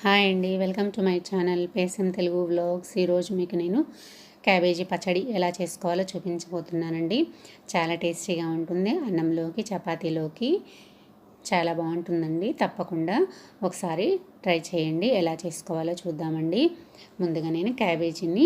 Hi అండి. Welcome to my channel పేసం Telugu vlogs. ఈరోజు మీకు నేను క్యాబేజీ పచ్చడి ఎలా చేసుకోవాలో చూపించబోతున్నానండి. చాలా టేస్టీగా ఉంటుంది. అన్నంలోకి చపాతీలోకి చాలా బాగుంటుందండి. తప్పకుండా ఒకసారి ట్రై చేయండి. ఎలా చేసుకోవాలో చూద్దామండి. ముందుగా నేను క్యాబేజీని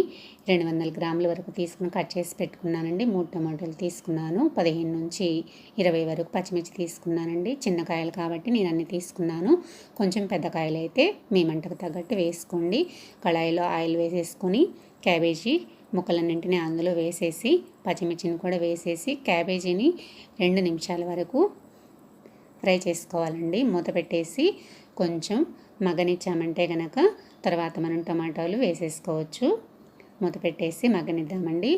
రెండు వందల గ్రాముల వరకు తీసుకుని కట్ చేసి పెట్టుకున్నానండి. మూడు టమాటాలు తీసుకున్నాను. పదిహేను నుంచి ఇరవై వరకు పచ్చిమిర్చి తీసుకున్నానండి. చిన్న కాయలు కాబట్టి నేను అన్ని తీసుకున్నాను. కొంచెం పెద్ద కాయలు అయితే మీ మంటకు తగ్గట్టు వేసుకోండి. కళాయిలో ఆయిల్ వేసేసుకొని క్యాబేజీ ముక్కలన్నింటినీ అందులో వేసేసి పచ్చిమిర్చిని కూడా వేసేసి క్యాబేజీని రెండు నిమిషాల వరకు ఫ్రై చేసుకోవాలండి. మూత పెట్టేసి కొంచెం మగ్గనిచ్చామంటే కనుక తర్వాత మనం టమాటాలు వేసేసుకోవచ్చు. మూత పెట్టేసి మగ్గనిద్దామండి.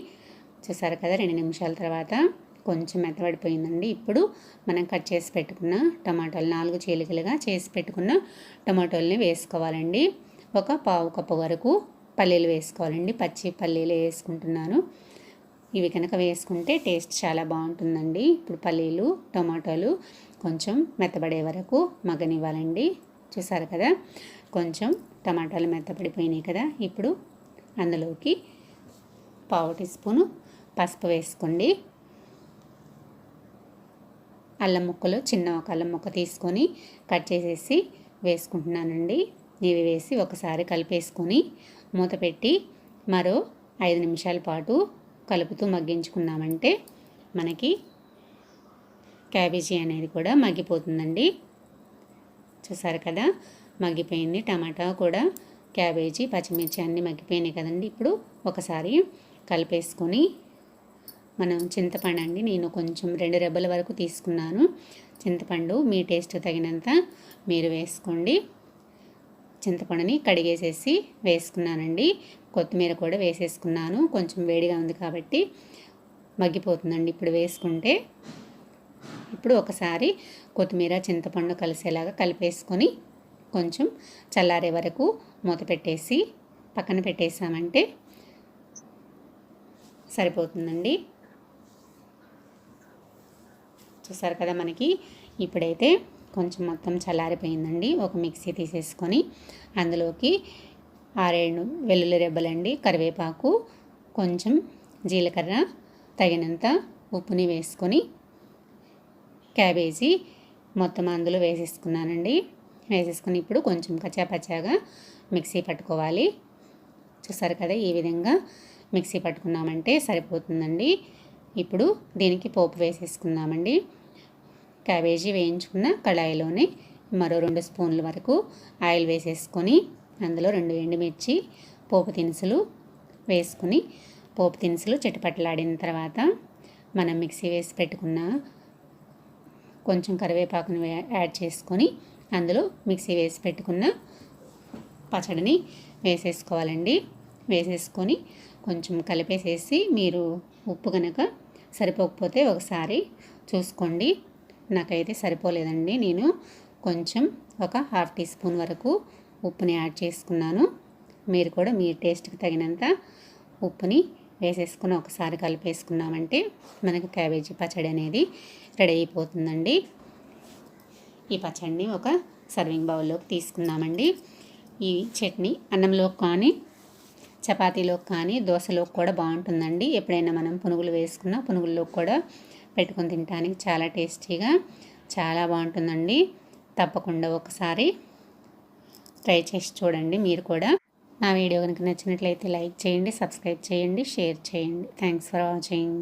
చూసారు కదా రెండు నిమిషాల తర్వాత కొంచెం మెత్తబడిపోయిందండి. ఇప్పుడు మనం కట్ చేసి పెట్టుకున్న టమాటాలు నాలుగు చీలికలుగా చేసి పెట్టుకున్న టమాటోల్ని వేసుకోవాలండి. ఒక పావు కప్పు వరకు పల్లీలు వేసుకోవాలండి. పచ్చి పల్లీలు వేసుకుంటున్నాను. ఇవి కనుక వేసుకుంటే టేస్ట్ చాలా బాగుంటుందండి. ఇప్పుడు పల్లీలు టమాటోలు కొంచెం మెత్తబడే వరకు మగనివ్వాలండి చూసారు కదా? కొంచెం టమాటాలు మెత్తపడిపోయినాయి కదా? ఇప్పుడు అందులోకి పావు టీ స్పూను పసుపు వేసుకోండి. అల్లం ముక్కలు చిన్న ఒక అల్లం ముక్క తీసుకొని కట్ చేసేసి వేసుకుంటున్నానండి. ఇవి వేసి ఒకసారి కలిపేసుకొని మూత పెట్టి మరో ఐదు నిమిషాల పాటు కలుపుతూ మగ్గించుకున్నామంటే మనకి క్యాబేజీ అనేది కూడా మగ్గిపోతుందండి. చూసారు కదా? మగ్గిపోయింది. టమాటా కూడా క్యాబేజీ పచ్చిమిర్చి అన్నీ మగ్గిపోయినాయి కదండి. ఇప్పుడు ఒకసారి కలిపేసుకొని మనం చింతపండు అండి నేను కొంచెం రెండు రెబ్బల వరకు తీసుకున్నాను. చింతపండు మీ టేస్ట్ తగినంత మీరు వేసుకోండి. చింతపండుని కడిగేసేసి వేసుకున్నానండి. కొత్తిమీర కూడా వేసేసుకున్నాను. కొంచెం వేడిగా ఉంది కాబట్టి మగ్గిపోతుందండి ఇప్పుడు వేసుకుంటే. ఇప్పుడు ఒకసారి కొత్తిమీర చింతపండు కలిసేలాగా కలిపేసుకొని కొంచెం చల్లారే వరకు మూత పెట్టేసి పక్కన పెట్టేసామంటే సరిపోతుందండి. చూసారు కదా మనకి? ఇప్పుడైతే కొంచెం మొత్తం చల్లారిపోయిందండి. ఒక మిక్సీ తీసేసుకొని అందులోకి ఆరేడు వెల్లుల్లి రెబ్బలండి కరివేపాకు కొంచెం జీలకర్ర తగినంత ఉప్పుని వేసుకొని క్యాబేజీ మొత్తం అందులో వేసేసుకున్నానండి. వేసేసుకుని ఇప్పుడు కొంచెం కచ్చాపచ్చాగా మిక్సీ పట్టుకోవాలి. చూసారు కదా ఈ విధంగా మిక్సీ పట్టుకున్నామంటే సరిపోతుందండి. ఇప్పుడు దీనికి పోపు వేసేసుకుందామండి. క్యాబేజీ వేయించుకున్న కళాయిలోనే మరో రెండు స్పూన్ల వరకు ఆయిల్ వేసేసుకొని అందులో రెండు ఎండుమిర్చి పోపు దినుసులు వేసుకుని పోపు దినుసులు చిటపట్లాడిన తర్వాత మనం మిక్సీ వేసి పెట్టుకున్న కొంచెం కరివేపాకును యాడ్ చేసుకొని అందులో మిక్సీ వేసి పెట్టుకున్న పచ్చడిని వేసేసుకోవాలండి. వేసేసుకొని కొంచెం కలిపేసేసి మీరు ఉప్పు కనుక సరిపోకపోతే ఒకసారి చూసుకోండి. నాకైతే సరిపోలేదండి. నేను కొంచెం ఒక హాఫ్ టీ స్పూన్ వరకు ఉప్పుని యాడ్ చేసుకున్నాను. మీరు కూడా మీ టేస్ట్కి తగినంత ఉప్పుని వేసేసుకుని ఒకసారి కలిపేసుకున్నామంటే మనకు క్యాబేజీ పచ్చడి అనేది రెడీ అయిపోతుందండి. ఈ పచ్చడిని ఒక సర్వింగ్ బౌల్లోకి తీసుకుందామండి. ఈ చట్నీ అన్నంలో కానీ చపాతీలోకి కానీ దోశలోకి కూడా బాగుంటుందండి. ఎప్పుడైనా మనం పునుగులు వేసుకున్న పునుగుల్లోకి కూడా పెట్టుకొని తినడానికి చాలా టేస్టీగా చాలా బాగుంటుందండి. తప్పకుండా ఒకసారి ట్రై చేసి చూడండి మీరు కూడా. నా వీడియో కనుక నచ్చినట్లయితే లైక్ చేయండి సబ్స్క్రైబ్ చేయండి షేర్ చేయండి. Thanks for watching.